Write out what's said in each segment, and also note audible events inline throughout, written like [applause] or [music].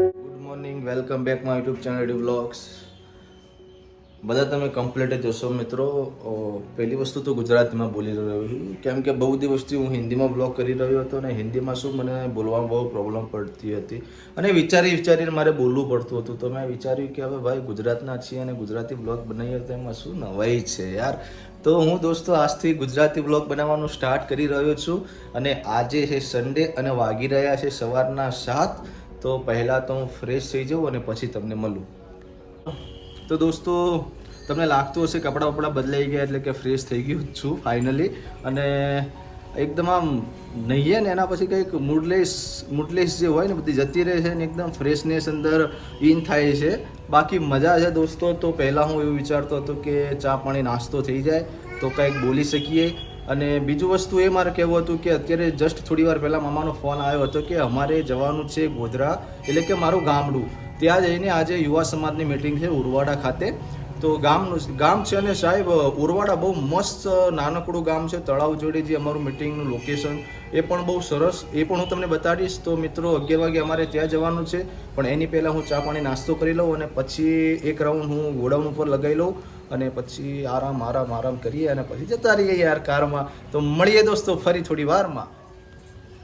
Good morning welcome back my YouTube channel D vlogs બધા તમે complete જ જોશો મિત્રો. પહેલી વસ્તુ તો ગુજરાતીમાં બોલી રહ્યો છું. કેમ કે બહુ દિવસથી હું હિન્દીમાં બ્લોગ કરી રહ્યો હતો અને હિન્દીમાં શું મને બોલવામાં બહુ પ્રોબ્લેમ પડતી હતી. અને વિચારી વિચારીને મારે બોલવું પડતું હતું. તો મેં વિચાર્યું કે હવે ભાઈ ગુજરાતના છીએ અને ગુજરાતી બ્લોગ બનાવીએ તો એમાં શું નવાઈ છે યાર. તો હું દોસ્તો આજથી ગુજરાતી બ્લોગ બનાવવાનું સ્ટાર્ટ કરી રહ્યો છું. અને આજે છે સન્ડે અને વાગી રહ્યા છે સવારના સાત. તો પહેલાં તો હું ફ્રેશ થઈ જાઉં અને પછી તમને મળું. તો દોસ્તો, તમને લાગતું હશે કપડાં વપડા બદલાઈ ગયા એટલે કે ફ્રેશ થઈ ગયું છું ફાઇનલી અને એકદમ આમ નહીએ ને એના પછી કંઈક મૂડલેસ મૂડલેસ જે હોય ને બધી જતી રહે છે ને એકદમ ફ્રેશનેસ અંદર ઇન થાય છે. બાકી મજા છે દોસ્તો, તો પહેલાં હું એવું વિચારતો હતો કે ચા પાણી નાસ્તો થઈ જાય, તો કંઈક બોલી શકીએ. અને બીજું વસ્તુ એ મારે કહેવું હતું કે અત્યારે જસ્ટ થોડી વાર પહેલાં મામાનો ફોન આવ્યો હતો કે અમારે જવાનું છે ગોધરા, એટલે કે મારું ગામડું. ત્યાં જઈને આજે યુવા સમાજની મિટિંગ છે ઉરવાડા ખાતે. તો ગામનું ગામ છે અને સાહેબ, ઉરવાડા બહુ મસ્ત નાનકડું ગામ છે, તળાવ જોડે જે અમારું મિટિંગનું લોકેશન એ પણ બહુ સરસ, એ પણ હું તમને બતાડીશ. તો મિત્રો, અગિયાર વાગે અમારે ત્યાં જવાનું છે. પણ એની પહેલાં હું ચા પાણી નાસ્તો કરી લઉં અને પછી એક રાઉન્ડ હું ગોડાઉન ઉપર લગાવી લઉં. અને પછી આરામ આરામ આરામ કરીએ અને પછી જતા રહીએ યાર કારમાં. તો મળીએ દોસ્તો ફરી થોડી વારમાં.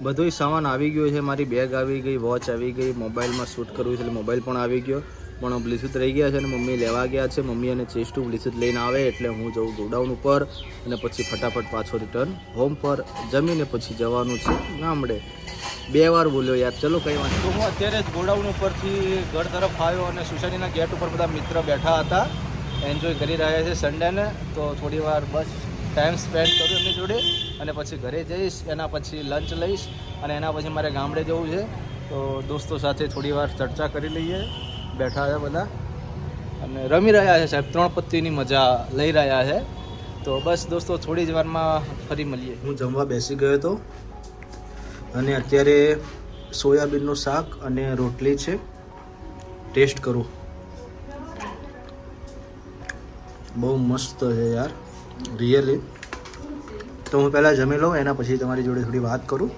બધોય સામાન આવી ગયો છે, મારી બેગ આવી ગઈ વોચ આવી ગઈ, મોબાઈલમાં શૂટ કરવું છે એટલે મોબાઈલ પણ આવી ગયો. પણ બ્લુટૂથ રહી ગયા છે અને મમ્મી લેવા ગયા છે. મમ્મી અને ચેસ્ટુ બ્લુટૂથ લઈને આવે એટલે હું જઉં ગોડાઉન ઉપર અને પછી ફટાફટ પાછો રિટર્ન હોમ પર જમીને પછી જવાનું છે. ગામડે બે વાર બોલ્યો યાર, ચલો કઈ વાત તો હું અત્યારે ગોડાઉન ઉપરથી ઘર તરફ આવ્યો અને સોસાયટીના ગેટ ઉપર બધા મિત્ર બેઠા હતા. એન્જોય કરી રહ્યા છે સન્ડેને તો થોડી વાર બસ ટાઈમ સ્પેન્ડ કરું એમની જોડે અને પછી ઘરે જઈશ, એના પછી લંચ લઈશ અને એના પછી મારે ગામડે જવું છે. તો દોસ્તો સાથે થોડી વાર ચર્ચા કરી લઈએ. બેઠા છે બધા. અને રમી રહ્યા છે સાહેબ, ત્રણ પત્તીની મજા લઈ રહ્યા છે. તો બસ દોસ્તો થોડી જ વારમાં ફરી મળીએ. હું જમવા બેસી ગયો હતો અને અત્યારે સોયાબીનનું શાક અને રોટલી છે. ટેસ્ટ કરું. બહુ મસ્ત છે યાર રિયલી તો હું પહેલાં જમી લઉં એના પછી તમારી જોડે થોડી વાત કરું.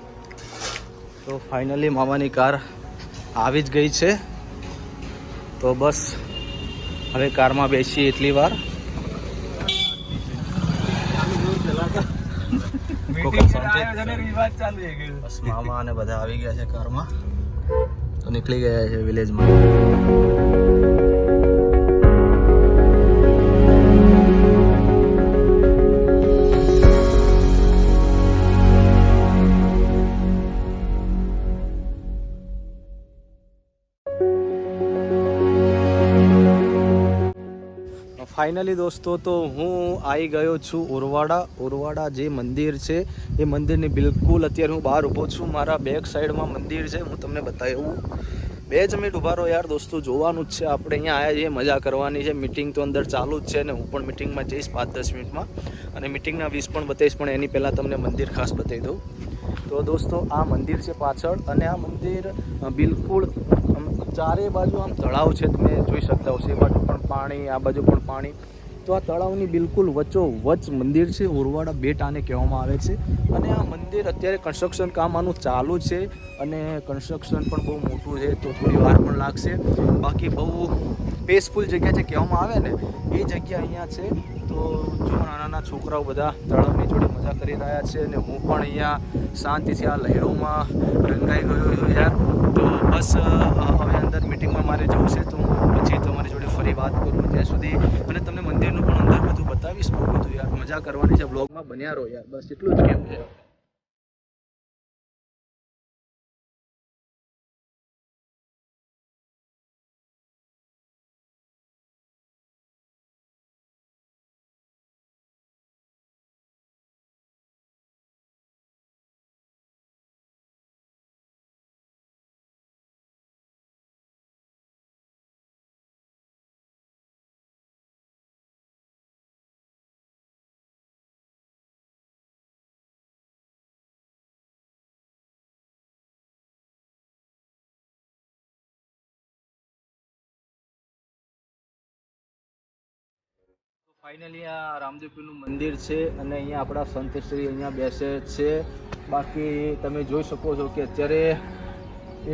તો ફાઇનલી મામાની કાર આવી જ ગઈ છે. તો બસ હવે કારમાં બેસી એટલી વાર. બસ મામા અને બધા આવી ગયા છે કારમાં. તો નીકળી ગયા છે વિલેજમાં. ફાઇનલી દોસ્તો, તો હું આવી ગયો છું ઉરવાડા. ઉરવાડા જે મંદિર છે, એ મંદિરની બિલકુલ અત્યારે હું બહાર ઊભો છું. મારા બેક સાઈડમાં મંદિર છે, હું તમને બતાવું. બે જ મિનિટ ઊભા રહો યાર દોસ્તો, જોવાનું જ છે. આપણે અહીંયા આવ્યા છીએ, મજા કરવાની છે. મિટિંગ તો અંદર ચાલુ જ છે ને, હું પણ મિટિંગમાં જઈશ પાંચ દસ મિનિટમાં. અને મિટિંગના વીસ પણ બતાવીશ, પણ એની પહેલાં તમને મંદિર ખાસ બતાવી દઉં. તો દોસ્તો, આ મંદિર છે પાછળ. અને આ મંદિર બિલકુલ ચારે બાજુ આમ તળાવ છે, તમે જોઈ શકતા હશો. એ બાજુ પણ પાણી, આ બાજુ પણ પાણી. તો આ તળાવની બિલકુલ વચ્ચો વચ મંદિર છે, ઉરવાડા બેટ આને કહેવામાં આવે છે. અને આ મંદિર અત્યારે કન્સ્ટ્રક્શન કામ આનું ચાલુ છે અને કન્સ્ટ્રક્શન પણ બહુ મોટું છે, તો થોડી વાર પણ લાગશે. બાકી બહુ પેસફુલ જગ્યા જે કહેવામાં આવે ને, એ જગ્યા અહીંયા છે. જો નાના નાના છોકરાઓ બધા તળાવની જોડે મજા કરી રહ્યા છે અને હું પણ અહીંયા શાંતિથી આ લહેરોમાં રંગાઈ ગયો છું યાર. તો બસ હવે અંદર મિટિંગમાં મારે જવું છે, તો હું પછી તમારી જોડે ફરી વાત કરું ત્યાં સુધી. અને તમને મંદિરનું પણ અંદર બધું બતાવીશ. બહુ બધું યાર, મજા કરવાની છે. બ્લોગમાં બન્યા રહો યાર. બસ, એટલું જ કેમ છે. ફાઇનલી આ રામદેવપીનું મંદિર છે અને અહીંયા આપણા સંતશ્રી અહીંયા બેસે છે. બાકી તમે જોઈ શકો છો કે અત્યારે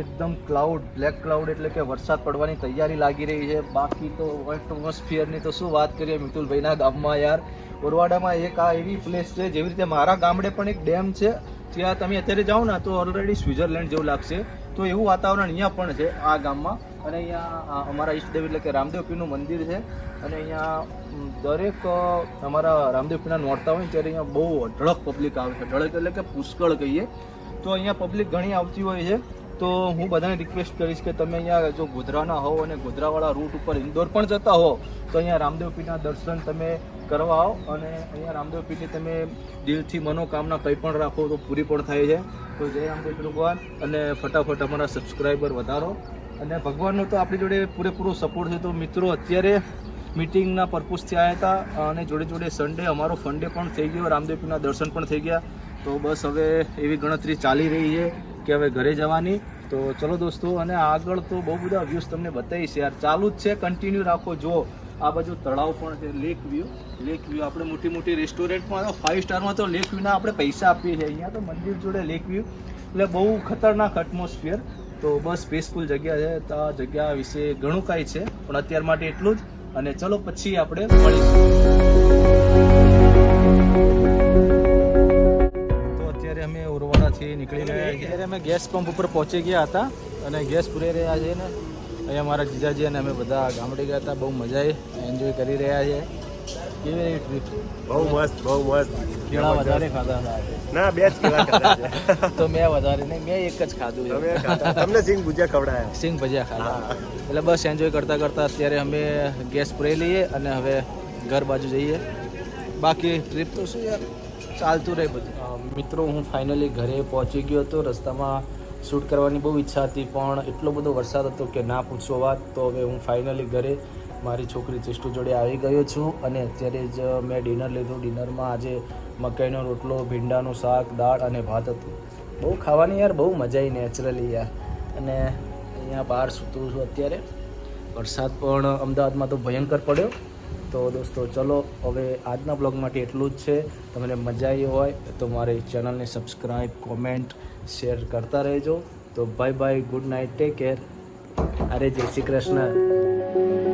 એકદમ ક્લાઉડ બ્લેક ક્લાઉડ એટલે કે વરસાદ પડવાની તૈયારી લાગી રહી છે. બાકી તો એટમોસ્ફિયરની તો શું વાત કરીએ મિતુલભાઈના ગામમાં યાર. ઓરવાડામાં એક આ એવી પ્લેસ છે, જેવી રીતે મારા ગામડે પણ એક ડેમ છે. ત્યાં તમે અત્યારે જાઓ ને, તો ઓલરેડી સ્વિટરલેન્ડ જેવું લાગશે. તો એવું વાતાવરણ અહીંયા પણ છે, આ ગામમાં. અને અહીંયા અમારા ઈષ્ટદેવ એટલે કે રામદેવ પીરનું મંદિર છે. અને અહીંયા દરેક અમારા રામદેવ પીરના નોરતા હોય ત્યારે અહીંયા બહુ અઢળક પબ્લિક આવે છે. અઢળક એટલે કે પુષ્કળ કહીએ. તો અહીંયા પબ્લિક ઘણી આવતી હોય છે. તો હું બધાને રિક્વેસ્ટ કરીશ કે તમે અહીંયા જો ગોધરાના હો અને ગોધરાવાળા રૂટ ઉપર ઇન્દોર પણ જતા હો, તો અહીંયા રામદેવપીના દર્શન તમે કરવા આવો અને અહીંયા રામદેવ પીરની તમે દિલથી મનોકામના કંઈ પણ રાખો તો પૂરી પણ થાય છે. તો જય રામદેવ ભગવાન અને ફટાફટ અમારા સબસ્ક્રાઈબર વધારો. અને ભગવાનનો તો આપણી જોડે પૂરેપૂરો સપોર્ટ છે. તો મિત્રો, અત્યારે મિટિંગના પર્પઝથી આવ્યા હતા અને જોડે જોડે સન્ડે અમારો ફંડે પણ થઈ ગયો. રામદેવ પીરના દર્શન પણ થઈ ગયા. તો બસ હવે એવી ગણતરી ચાલી રહી છે કે હવે ઘરે જવાની. તો ચલો દોસ્તો, અને આગળ તો બહુ બધા વ્યૂઝ તમને બતાવીશ યાર. ચાલુ જ છે કન્ટિન્યુ રાખો. જો આ બાજુ તળાવ પણ છે લેક વ્યૂ લેક વ્યૂ આપણે મોટી મોટી રેસ્ટોરન્ટમાં ફાઇવ સ્ટારમાં તો લેક વ્યૂના આપણે પૈસા આપીએ છીએ. અહીંયા તો મંદિર જોડે લેક વ્યૂ એટલે બહુ ખતરનાક એટમોસ્ફિયર તો બસ પીસફુલ જગ્યા છે. તો આ જગ્યા વિશે ઘણું કાંઈ છે, પણ અત્યાર માટે એટલું જ. અને ચલો પછી આપણે મળીશું. તો અત્યારે અમે ઉરવાડાથી નીકળી ગયા અત્યારે અમે ગેસ પંપ ઉપર પહોંચી ગયા હતા. અને ગેસ પૂરી રહ્યા છે ને અહીંયા મારા જીજાજી અને અમે બધા ગામડે ગયા હતા. બહુ મજા આવી. એન્જોય કરી રહ્યા છે કેવી રહી ટ્રીપ બહુ મસ્ત બહુ મસ્ત. કેળા વધારે ખાધા? હતા ના બે જ કેળા ખાધા [laughs] તો મેં વધારે નહીં મેં એક જ ખાધું તમે છે તમને સિંગ ભુજિયા ખવડાયા? સિંગ ભજીયા ખાધા. એટલે બસ એન્જોય કરતા કરતા અત્યારે અમે ગેસ પૂરાઈ લઈએ અને હવે ઘર બાજુ જઈએ. બાકી ટ્રીપ તો શું યાર? ચાલતું રહે બધું. મિત્રો હું ફાઇનલી ઘરે પહોંચી ગયો હતો. રસ્તામાં શૂટ કરવાની બહુ ઈચ્છા હતી, પણ એટલો બધો વરસાદ હતો કે ના પૂછો વાત. તો હવે હું ફાઇનલી ઘરે મારી છોકરી ચિસ્ટુ જોડે આવી ગયો છું અને અત્યારે જ મેં ડિનર લીધું. ડિનરમાં આજે મકાઈનો રોટલો, ભીંડાનું શાક, દાળ અને ભાત હતું. બહુ ખાવાની યાર, બહુ મજા આવી નેચરલી યાર. અને અહીંયા બહાર સૂતું છું અત્યારે. વરસાદ પણ અમદાવાદમાં તો ભયંકર પડ્યો. તો દોસ્તો, ચલો, હવે આજના બ્લોગ માટે એટલું જ છે. તમને મજા આવી હોય તો મારી ચેનલને સબસ્ક્રાઈબ કોમેન્ટ શેર કરતા રહેજો. તો bye bye good night take care અરે, જય શ્રી કૃષ્ણ.